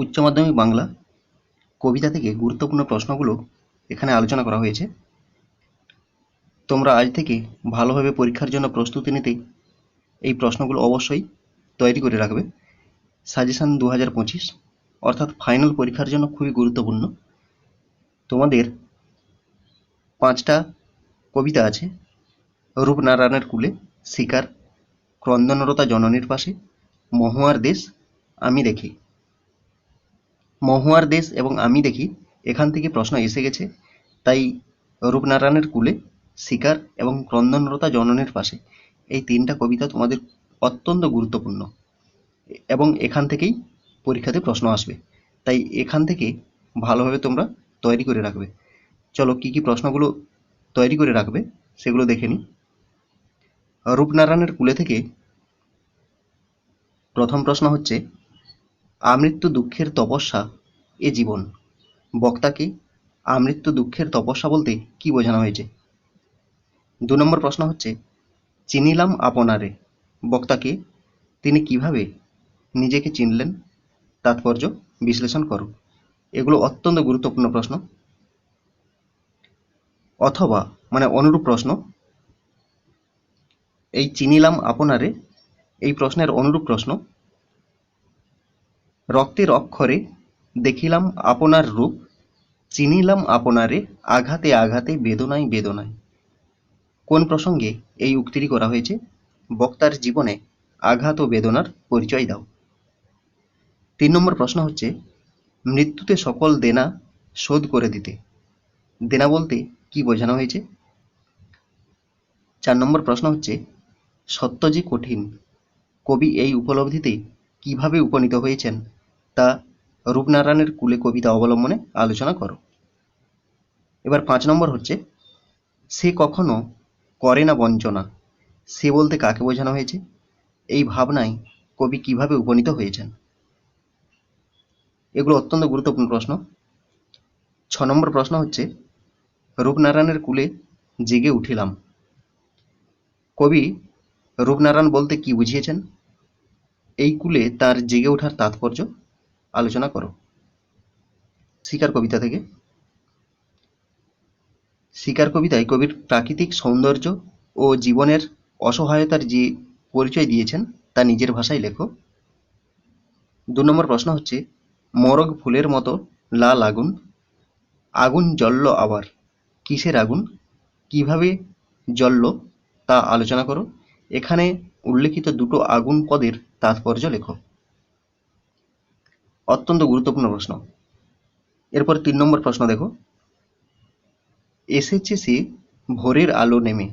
উচ্চ মাধ্যমিক বাংলা কবিতা থেকে গুরুত্বপূর্ণ প্রশ্নগুলো এখানে আলোচনা করা হয়েছে। তোমরা আজ থেকে ভালোভাবে পরীক্ষার জন্য প্রস্তুতি নিতে এই প্রশ্নগুলো অবশ্যই তৈরি করে রাখবে। সাজেশান দু হাজার পঁচিশ, অর্থাৎ ফাইনাল পরীক্ষার জন্য খুবই গুরুত্বপূর্ণ। তোমাদের পাঁচটা কবিতা আছে রূপনারায়ণের কুলে, শিকার, ক্রন্দনরতা জননীর পাশে, মহুয়ার দেশ, আমি দেখি। মহুয়ার দেশ এবং আমি দেখি এখান থেকে প্রশ্ন এসে গেছে। তাই রূপনারায়ণের কুলে শিকার এবং ক্রন্দনরতা জননের পাশে এই তিনটা কবিতা তোমাদের অত্যন্ত গুরুত্বপূর্ণ এবং এখান থেকেই পরীক্ষাতে প্রশ্ন আসবে। তাই এখান থেকে ভালোভাবে তোমরা তৈরি করে রাখবে। চলো কি কি প্রশ্নগুলো তৈরি করে রাখবে সেগুলো দেখে নিই। রূপনারায়ণের কুলে থেকে প্রথম প্রশ্ন হচ্ছে আমৃত্যু দুঃখের তপস্যা, এ জীবন। বক্তাকে, আমৃত্যু দুঃখের তপস্যা বলতে কি বোঝানো হয়েছে? দু নম্বর প্রশ্ন হচ্ছে, চিনিলাম আপনারে। বক্তাকে, তিনি কীভাবে নিজেকে চিনলেন? তাৎপর্য বিশ্লেষণ করো। এগুলো অত্যন্ত গুরুত্বপূর্ণ প্রশ্ন। অথবা মানে অনুরূপ প্রশ্ন, এই চিনিলাম আপনারে, এই প্রশ্নের অনুরূপ প্রশ্ন রক্তের অক্ষরে দেখিলাম আপনার রূপ, চিনিলাম আপনারে আঘাতে আঘাতে, বেদনায় বেদনায়। কোন প্রসঙ্গে এই উক্তিটি করা হয়েছে? বক্তার জীবনে আঘাত ও বেদনার পরিচয় দাও। তিন নম্বর প্রশ্ন হচ্ছে, মৃত্যুতে সকল দেনা শোধ করে দিতে। দেনা বলতে কি বোঝানো হয়েছে? চার নম্বর প্রশ্ন হচ্ছে, সত্য যে কঠিন, কবি এই উপলব্ধিতে কীভাবে উপনীত হয়েছেন? তা রূপনারায়ণের কুলে কবিতা অবলম্বনে আলোচনা করো। এবার পাঁচ নম্বর হচ্ছে, সে কখনো করে না বঞ্চনা। সে বলতে কাকে বোঝানো হয়েছে? এই ভাবনায় কবি কীভাবে উপনীত হয়েছেন? এগুলো অত্যন্ত গুরুত্বপূর্ণ প্রশ্ন। ছ নম্বর প্রশ্ন হচ্ছে, রূপনারায়ণের কুলে জেগে উঠিলাম। কবি রূপনারায়ণ বলতে কি বুঝিয়েছেন? এই কুলে তার জেগে ওঠার তাৎপর্য? আলোচনা করো। শিকার কবিতা থেকে। শিকার কবিতায় কবির প্রাকৃতিক সৌন্দর্য ও জীবনের অসহায়তার যে পরিচয় দিয়েছেন, তা নিজের ভাষায় লেখো। দু নম্বর প্রশ্ন হচ্ছে, মরগ ফুলের মতো লাল আগুন আগুন জ্বলল আবার, কিসের আগুন, কীভাবে জ্বলল, তা আলোচনা করো। এখানে উল্লেখিত দুটো আগুন পদের তাৎপর্য লেখো। অত্যন্ত গুরুত্বপূর্ণ প্রশ্ন। এরপর তিন নম্বর প্রশ্ন দেখো। এসেছে সে ভোরের আলো নেমে।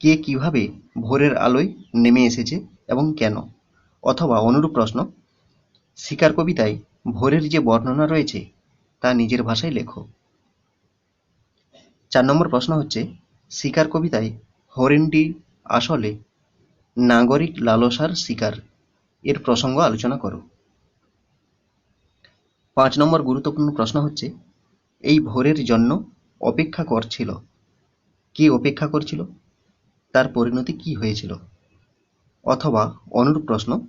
কে কীভাবে ভোরের আলোয় নেমে এসেছে এবং কেন? অথবা অনুরূপ প্রশ্ন, শিকার কবিতায় ভোরের যে বর্ণনা রয়েছে তা নিজের ভাষায় লেখো। চার নম্বর প্রশ্ন হচ্ছে, শিকার কবিতায় হরিণটি আসলে নাগরিক লালসার শিকার। এর প্রসঙ্গ আলোচনা করো। পাঁচ নম্বর গুরুত্বপূর্ণ প্রশ্ন হচ্ছে, এই ভোরের জন্য অপেক্ষা করছিল। কে অপেক্ষা করছিল? তার পরিণতি কি হয়েছিল? অথবা অনুরূপ প্রশ্ন,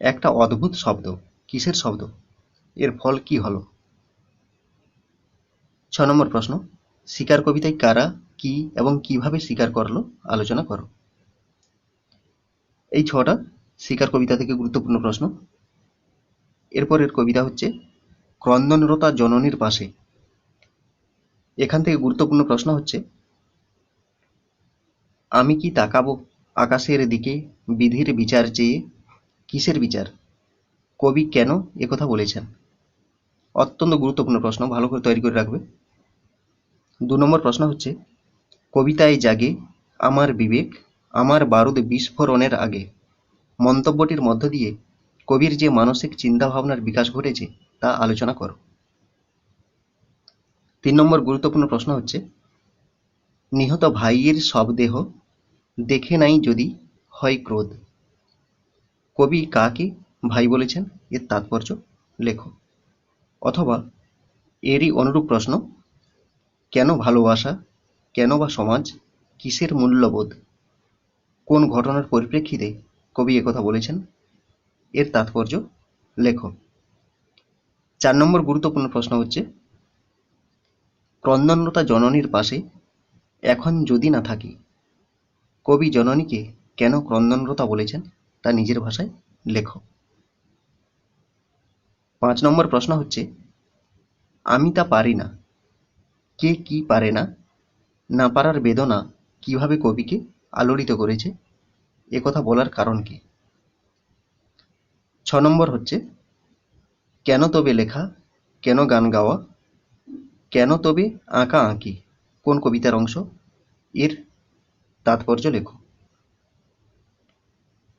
একটা অদ্ভুত শব্দ, কিসের শব্দ? এর ফল কি হলো? ছ নম্বর প্রশ্ন, শিকার কবিতায় কারা, কি এবং কীভাবে স্বীকার করল? আলোচনা করো। এই ছটা শিকার কবিতা থেকে গুরুত্বপূর্ণ প্রশ্ন। এরপরের কবিতা হচ্ছে, ক্রন্দনরতা জননীর পাশে। এখান থেকে গুরুত্বপূর্ণ প্রশ্ন হচ্ছে, আমি কি তাকাবো আকাশের দিকে বিধির বিচার চেয়ে? কিসের বিচার? কবি কেন একথা বলেছেন? অত্যন্ত গুরুত্বপূর্ণ প্রশ্ন, ভালো করে তৈরি করে রাখবে। দু নম্বর প্রশ্ন হচ্ছে, কবিতায় জাগে আমার বিবেক আমার বারুদ বিস্ফোরণের আগে। মন্তব্যটির মধ্য দিয়ে কবির যে মানসিক চিন্তাভাবনার বিকাশ ঘটেছে, তা আলোচনা করো। তিন নম্বর গুরুত্বপূর্ণ প্রশ্ন হচ্ছে, নিহত ভাইয়ের সব দেহ দেখে নাই যদি হয় ক্রোধ। কবি কাকে ভাই বলেছেন, এর তাৎপর্য লেখো। অথবা এরই অনুরূপ প্রশ্ন, কেন ভালোবাসা, কেন বা সমাজ কিসের মূল্যবোধ? কোন ঘটনার পরিপ্রেক্ষিতে কবি একথা বলেছেন? এর তাৎপর্য, লেখো। চার নম্বর গুরুত্বপূর্ণ প্রশ্ন হচ্ছে ক্রন্দনরতা জননীর পাশে এখন যদি না থাকি, কবি জননীকে কেন ক্রন্দনরতা বলেছেন তা নিজের ভাষায় লেখো। পাঁচ নম্বর প্রশ্ন হচ্ছে, আমি তা পারি না। কে কি পারে না? না পারার বেদনা কীভাবে কবিকে আলোড়িত করেছে। কথা বলার কারণ কি? ছ নম্বর হচ্ছে, কেন তবে লেখা, কেন গান গাওয়া, কেন তবে আঁকা আঁকি, কোন কবিতার অংশ? এর তাৎপর্য লেখো।